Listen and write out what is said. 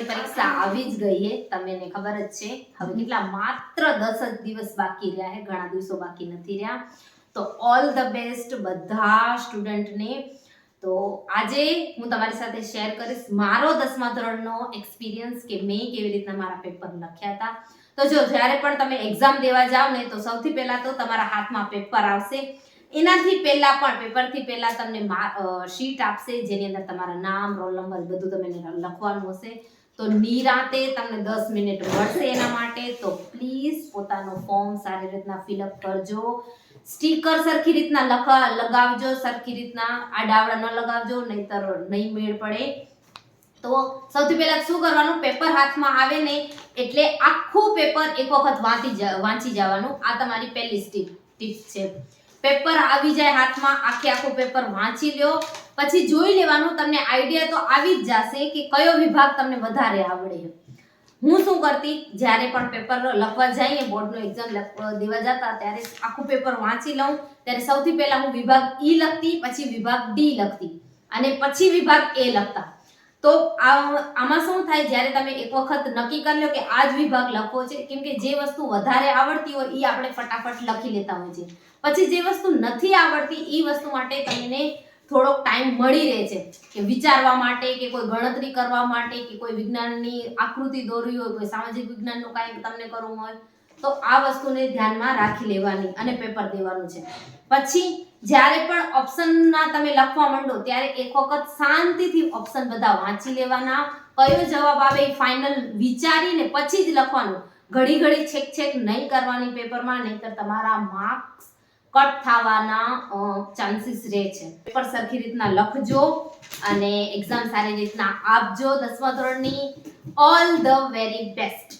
ધોરણની પરીક્ષા આવી જ ગઈ છે તમને ખબર જ છે. હવે કેટલા માત્ર દસ જ દિવસ બાકી રહ્યા છે ઘણા દિવસો બાકી નથી રહ્યા. તો ઓલ ધ બેસ્ટ બધા સ્ટુડન્ટને તો આજે હું તમારી સાથે શેર કરીશ મારો દસમા ધોરણનો એક્સપિરિયન્સ કે મેં કેવી રીતના મારા પેપર લખ્યા હતા. તો જો જ્યારે પણ તમે એક્ઝામ દેવા જાઓ ને, તો સૌથી પહેલા તો તમારા હાથમાં પેપર આવશે. એનાથી પહેલા પણ પેપરથી પહેલા તમને શીટ આપશે, જેની અંદર તમારા નામ રોલ નંબર બધું તમને લખવાનું હશે. તો નિરાતે તમને દસ મિનિટ મળશે એના માટે. તો પ્લીઝ પોતાનો ફોર્મ સારી રીતના ફિલઅપ કરજો. સ્ટીકર સરખી રીતના લખા, લગાવજો, સરખી રીતના. આડાવડા ન લગાવજો, નહીતર નહીં મેળ પડે. તો સૌથી પહેલા શું કરવાનું? પેપર હાથમાં આવે ને એટલે આખું પેપર એક વખત વાંચી વાંચી જવાનું. આ તમારી પહેલી સ્ટીપ ટીપ છે. પેપર આવી જાય હાથમાં, આખે આખું પેપર વાંચી લ્યો. પછી જોઈ લેવાનું, તમને આઈડિયા તો આવી જ જશે કે કયો વિભાગ તમને વધારે આવડે. હું શું કરતી? જ્યારે પણ પેપર લખવા જઈએ બોર્ડનો એક્ઝામ દેવા જતા, ત્યારે આખું પેપર વાંચી લઉં. ત્યારે સૌથી પહેલા હું વિભાગ ઈ લખતી, પછી વિભાગ ડી લખતી અને પછી વિભાગ એ લખતા. તો આમાં શું થાય? જ્યારે તમે એક વખત નક્કી કરી લો કે આ જ વિભાગ લખવો છે, કેમ કે જે વસ્તુ વધારે આવડતી હોય એ આપણે ફટાફટ લખી લેતા હોય છે. પછી જે વસ્તુ નથી આવડતી એ વસ્તુ માટે તમને થોડોક ટાઈમ મળી રહે છે. કે વિચારવા માટે, કે કોઈ ગણતરી કરવા માટે, કે કોઈ વિજ્ઞાનની આકૃતિ દોરવી હોય, કોઈ સામાજિક વિજ્ઞાનનું કાંઈક તમને કરવું હોય, તો આ વસ્તુને ધ્યાનમાં રાખી લેવાની અને પેપર દેવાનું છે. પછી, જ્યારે પણ ઓપ્શનના તમે લખવા માંડો, ત્યારે એક વખત શાંતિથી ઓપ્શન બધા વાંચી લેવાના. કયો જવાબ આવે એ ફાઇનલ વિચારીને પછી જ લખવાનું. ઘડી ઘડી છેક છેક નહીં કરવાની પેપરમાં નહીંતર તમારા માર્ક્સ કટ થવાના ચાન્સીસ રહે છે. પેપર સરખી રીતના લખજો અને એક્ઝામ સારી રીતના આપજો. દસમા ધોરણની ઓલ ધ વેરી બેસ્ટ